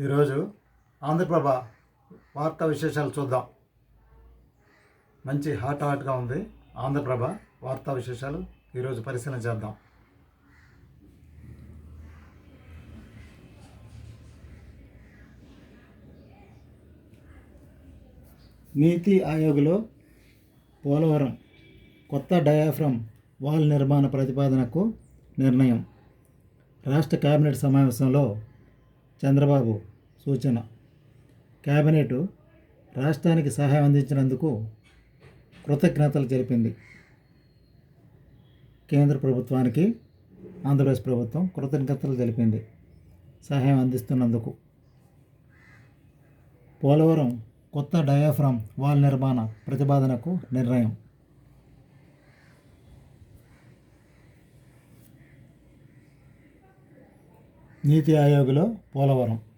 ఈరోజు ఆంధ్రప్రభ వార్తా విశేషాలు చూద్దాం. మంచి హాట్ హాట్గా ఉంది. ఆంధ్రప్రభ వార్తా విశేషాలు ఈరోజు పరిశీలన చేద్దాం. నీతి ఆయోగ్లో పోలవరం కొత్త డయాఫ్రమ్ వాల్ నిర్మాణ ప్రతిపాదనకు నిర్ణయం. రాష్ట్ర కేబినెట్ సమావేశంలో చంద్రబాబు సూచన. కేబినెట్ రాష్ట్రానికి సహాయం అందించినందుకు కృతజ్ఞతలు తెలిపింది. కేంద్ర ప్రభుత్వానికి ఆంధ్రప్రదేశ్ ప్రభుత్వం కృతజ్ఞతలు తెలిపింది. సహాయం అందిస్తున్నందుకు. పోలవరం కొత్త డయాఫ్రామ్ వాల్ నిర్మాణ ప్రతిపాదనకు నిర్ణయం. నీతి ఆయోగ్లో పోలవరం.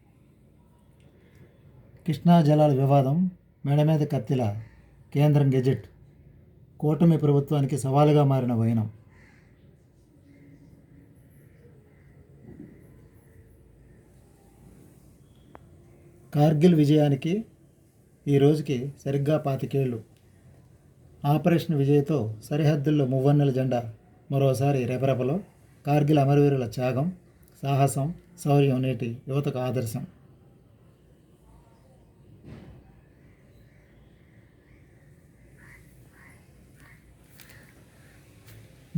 కృష్ణా జలాల వివాదం మెడ మీద కత్తిల కేంద్రం గెజెట్. కూటమి ప్రభుత్వానికి సవాలుగా మారిన వైనం. కార్గిల్ విజయానికి ఈ రోజుకి సరిగ్గా పాతికేళ్ళు ఆపరేషన్ విజయ్తో సరిహద్దుల్లో మువ్వన్నెల జెండా మరోసారి రెపరెపలో కార్గిల్ అమరవీరుల త్యాగం సాహసం శౌర్యం నేటి యువతకు ఆదర్శం.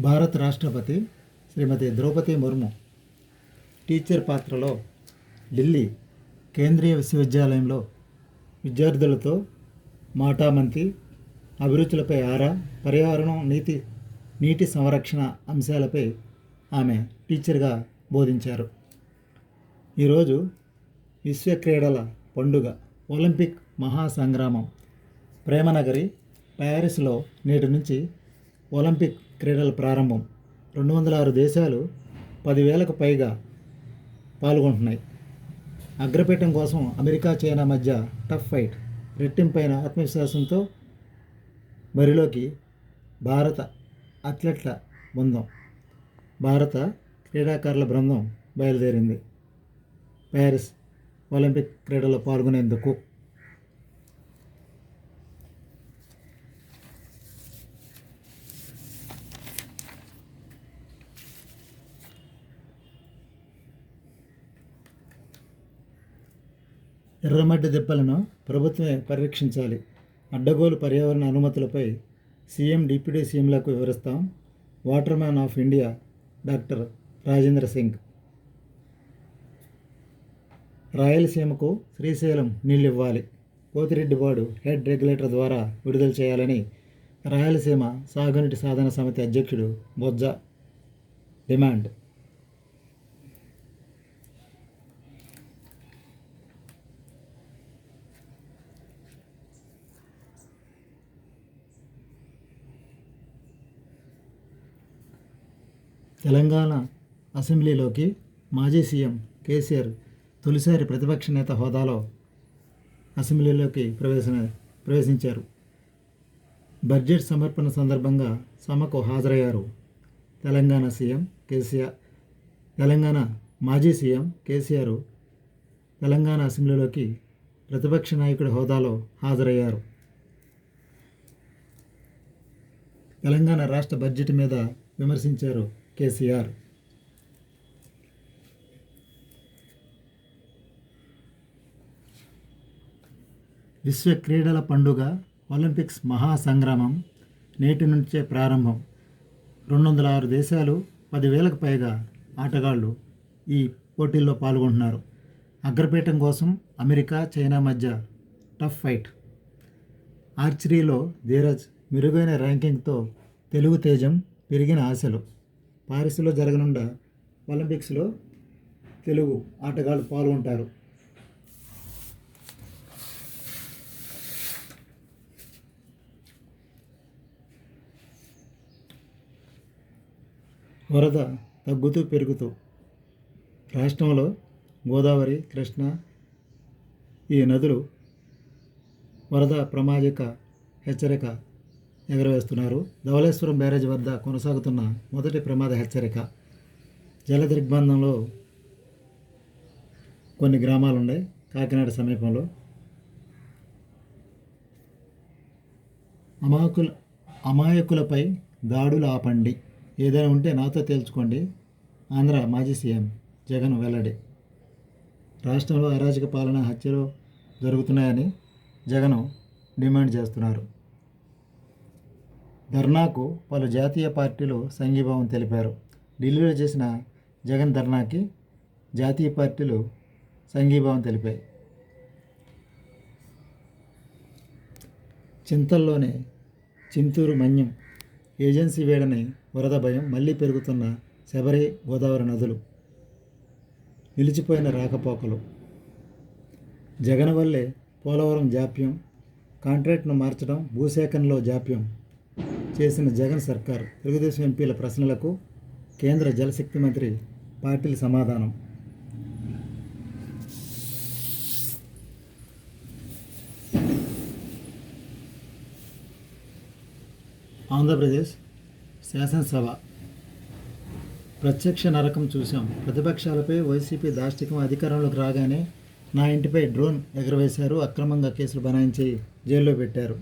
భారత రాష్ట్రపతి శ్రీమతి ద్రౌపది ముర్ము టీచర్ పాత్రలో ఢిల్లీ కేంద్రీయ విశ్వవిద్యాలయంలో విద్యార్థులతో మాటామంతి అభిరుచులపై ఆరా పర్యావరణం నీతి నీటి సంరక్షణ అంశాలపై ఆమె టీచర్గా బోధించారు. ఈరోజు విశ్వ క్రీడల పండుగ ఒలింపిక్ మహాసంగ్రామం ప్రేమనగరి ప్యారిస్లో నేటి నుంచి ఒలింపిక్ క్రీడల ప్రారంభం రెండు వందల ఆరు దేశాలు పదివేలకు పైగా పాల్గొంటున్నాయి. అగ్రపీఠం కోసం అమెరికా చైనా మధ్య టఫ్ ఫైట్ రెట్టింపైన ఆత్మవిశ్వాసంతో బరిలోకి భారత అథ్లెట్ల బృందం భారత క్రీడాకారుల బృందం బయలుదేరింది. ప్యారిస్ ఒలింపిక్ క్రీడల్లో పాల్గొనేందుకు ఎర్రమడ్డి దెబ్బలను ప్రభుత్వమే పరిరక్షించాలి. అడ్డగోలు పర్యావరణ అనుమతులపై సీఎం డిప్యూటీ సీఎంలకు వివరిస్తాం. Water man of India doctor Rajendra Singh. రాయలసీమకు శ్రీశైలం నీళ్ళు ఇవ్వాలి పోతిరెడ్డివాడు హెడ్ రెగ్యులేటర్ ద్వారా విడుదల చేయాలని రాయలసీమ సాగునీటి సాధన సమితి అధ్యక్షుడు బొజ్జ డిమాండ్. తెలంగాణ అసెంబ్లీలోకి మాజీ సీఎం కేసీఆర్ తొలిసారి ప్రతిపక్ష నేత హోదాలో అసెంబ్లీలోకి ప్రవేశ ప్రవేశించారు. బడ్జెట్ సమర్పణ సందర్భంగా సభకు హాజరయ్యారు తెలంగాణ సీఎం కేసీఆర్ తెలంగాణ మాజీ సీఎం కేసీఆర్ తెలంగాణ అసెంబ్లీలోకి ప్రతిపక్ష నాయకుడి హోదాలో హాజరయ్యారు. తెలంగాణ రాష్ట్ర బడ్జెట్ మీద విమర్శించారు కేసీఆర్. విశ్వ క్రీడల పండుగ ఒలింపిక్స్ మహాసంగ్రామం నేటి నుంచే ప్రారంభం. రెండు వందల ఆరు దేశాలు పదివేలకు పైగా ఆటగాళ్ళు ఈ పోటీల్లో పాల్గొంటున్నారు. అగ్రపీఠం కోసం అమెరికా చైనా మధ్య టఫ్ ఫైట్. ఆర్చరీలో ధీరజ్ మెరుగైన ర్యాంకింగ్తో తెలుగు తేజం పెరిగిన ఆశలు. పారిస్లో జరగనున్న ఒలింపిక్స్లో తెలుగు ఆటగాళ్ళు పాల్గొంటారు. వరద తగ్గుతూ పెరుగుతూ రాష్ట్రంలో గోదావరి కృష్ణ ఈ నదులు వరద ప్రమాదిక హెచ్చరిక ఎగరవేస్తున్నారు. ధవళేశ్వరం బ్యారేజ్ వద్ద కొనసాగుతున్న మొదటి ప్రమాద హెచ్చరిక. జల దిగ్బంధంలో కొన్ని గ్రామాలు ఉన్నాయి కాకినాడ సమీపంలో. అమాయకుల అమాయకులపై దాడులు ఆపండి. ఏదైనా ఉంటే నాతో తేల్చుకోండి. ఆంధ్ర మాజీ సీఎం జగన్ వెల్లడి. రాష్ట్రంలో అరాజక పాలన హత్యలు జరుగుతున్నాయని జగన్ డిమాండ్ చేస్తున్నారు. ధర్నాకు పలు జాతీయ పార్టీలు సంఘీభావం తెలిపారు. ఢిల్లీలో చేసిన జగన్ ధర్నాకి జాతీయ పార్టీలు సంఘీభావం తెలిపాయి. చింతల్లోనే చింతూరు మన్యం ఏజెన్సీ వేడని వరద భయం మళ్ళీ పెరుగుతున్న శబరి గోదావరి నదులు నిలిచిపోయిన రాకపోకలు. జగన్ వల్లే పోలవరం జాప్యం కాంట్రాక్ట్ను మార్చడం భూసేకరణలో జాప్యం చేసిన జగన్ సర్కార్ తెలుగుదేశం ఎంపీల ప్రశ్నలకు కేంద్ర జలశక్తి మంత్రి పాటిల్ సమాధానం. ఆంధ్రప్రదేశ్ శాసనసభ. ప్రత్యక్ష నరకం చూశాం. ప్రతిపక్షాలపై వైసీపీ దాష్టికం అధికారంలోకి రాగానే నా ఇంటిపై డ్రోన్ ఎగరవేశారు. అక్రమంగా కేసులు బనాయించి జైల్లో పెట్టారు.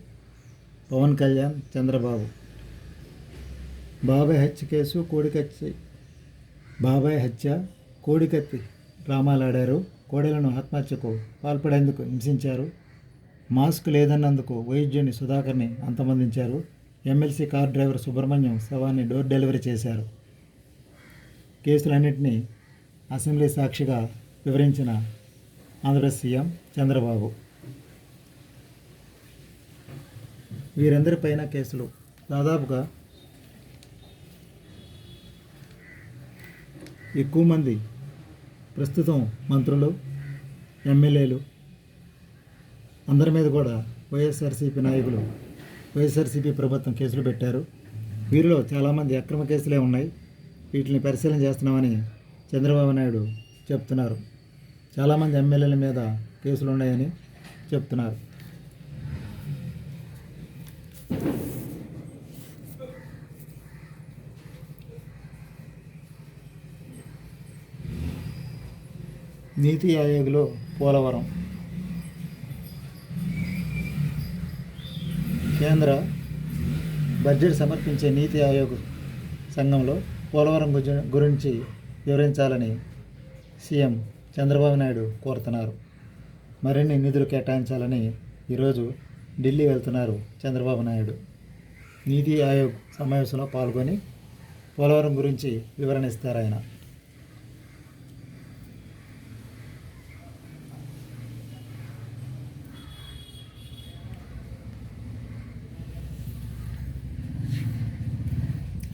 పవన్ కళ్యాణ్ చంద్రబాబు. బాబాయ్ హత్య కేసు కోడికత్తి. బాబాయ్ హత్య కోడికత్తి. డ్రామాలాడారు కోడెలను ఆత్మహత్యకు పాల్పడేందుకు హింసించారు. మాస్క్ లేదన్నందుకు వైద్యుని సుధాకర్ని అంతమొందించారు. ఎమ్మెల్సీ కార్ డ్రైవర్ సుబ్రహ్మణ్యం శవాన్ని డోర్ డెలివరీ చేశారు. కేసులన్నింటినీ అసెంబ్లీ సాక్షిగా వివరించిన ఆంధ్రప్రదేశ్ సీఎం చంద్రబాబు. వీరందరిపైన కేసులు దాదాపుగా ఎక్కువ మంది ప్రస్తుతం మంత్రులు ఎమ్మెల్యేలు అందరి మీద కూడా వైఎస్ఆర్సీపీ నాయకులు వైఎస్ఆర్సీపీ ప్రభుత్వం కేసులు పెట్టారు. వీరిలో చాలామంది అక్రమ కేసులే ఉన్నాయి. వీటిని పరిశీలన చేస్తున్నామని చంద్రబాబు నాయుడు చెప్తున్నారు. చాలామంది ఎమ్మెల్యేల మీద కేసులు ఉన్నాయని చెప్తున్నారు. నీతి ఆయోగ్లో పోలవరం. కేంద్ర బడ్జెట్ సమర్పించే నీతి ఆయోగ్ సంఘంలో పోలవరం గుజ- గురించి వివరించాలని సీఎం చంద్రబాబు నాయుడు కోరుతున్నారు. మరిన్ని నిధులు కేటాయించాలని ఈరోజు ఢిల్లీ వెళ్తున్నారు చంద్రబాబు నాయుడు. నీతి ఆయోగ్ సమావేశంలో పాల్గొని పోలవరం గురించి వివరణ ఇస్తారు ఆయన.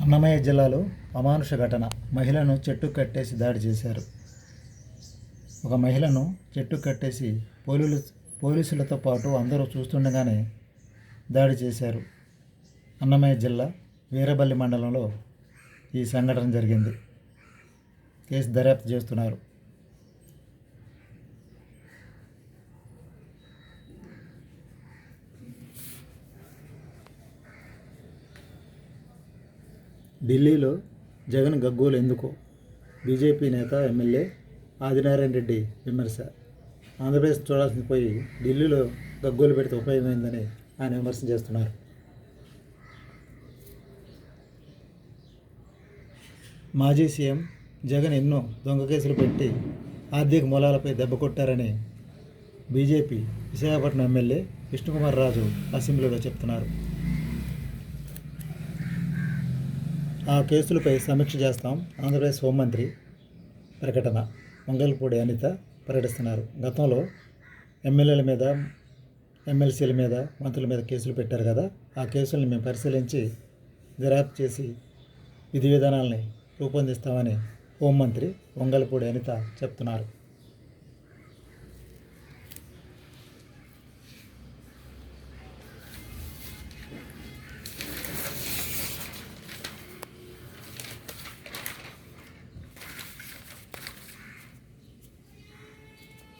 అన్నమయ్య జిల్లాలో అమానుష ఘటన. మహిళను చెట్టు కట్టేసి దాడి చేశారు. ఒక మహిళను చెట్టు కట్టేసి పోలీసు పోలీసులతో పాటు అందరూ చూస్తుండగానే దాడి చేశారు. అన్నమయ్య జిల్లా వీరబల్లి మండలంలో ఈ సంఘటన జరిగింది. కేసు దర్యాప్తు చేస్తున్నారు. ఢిల్లీలో జగన్ గగ్గోలు ఎందుకు? బీజేపీ నేత ఎమ్మెల్యే ఆదినారాయణ రెడ్డి విమర్శ. ఆంధ్రప్రదేశ్ చూడాల్సింది పోయి ఢిల్లీలో గగ్గోలు పెడితే ఉపయోగమైందని ఆయన విమర్శ చేస్తున్నారు. మాజీ సీఎం జగన్ ఎన్నో దొంగ కేసులు పెట్టి ఆర్థిక మూలాలపై దెబ్బ కొట్టారని బీజేపీ విశాఖపట్నం ఎమ్మెల్యే విష్ణుకుమార్ రాజు అసెంబ్లీలో చెప్తున్నారు. ఆ కేసులపై సమీక్ష చేస్తాం. ఆంధ్రప్రదేశ్ హోంమంత్రి ప్రకటన మంగళపూడి అనిత పర్యటిస్తున్నారు గతంలో ఎమ్మెల్యేల మీద ఎమ్మెల్సీల మీద మంత్రుల మీద కేసులు పెట్టారు కదా ఆ కేసులను మేము పరిశీలించి దిరాప్ చేసి విధి విధానాలని రూపొందిస్తామని హోంమంత్రి వంగలపూడి అనిత చెప్తున్నారు.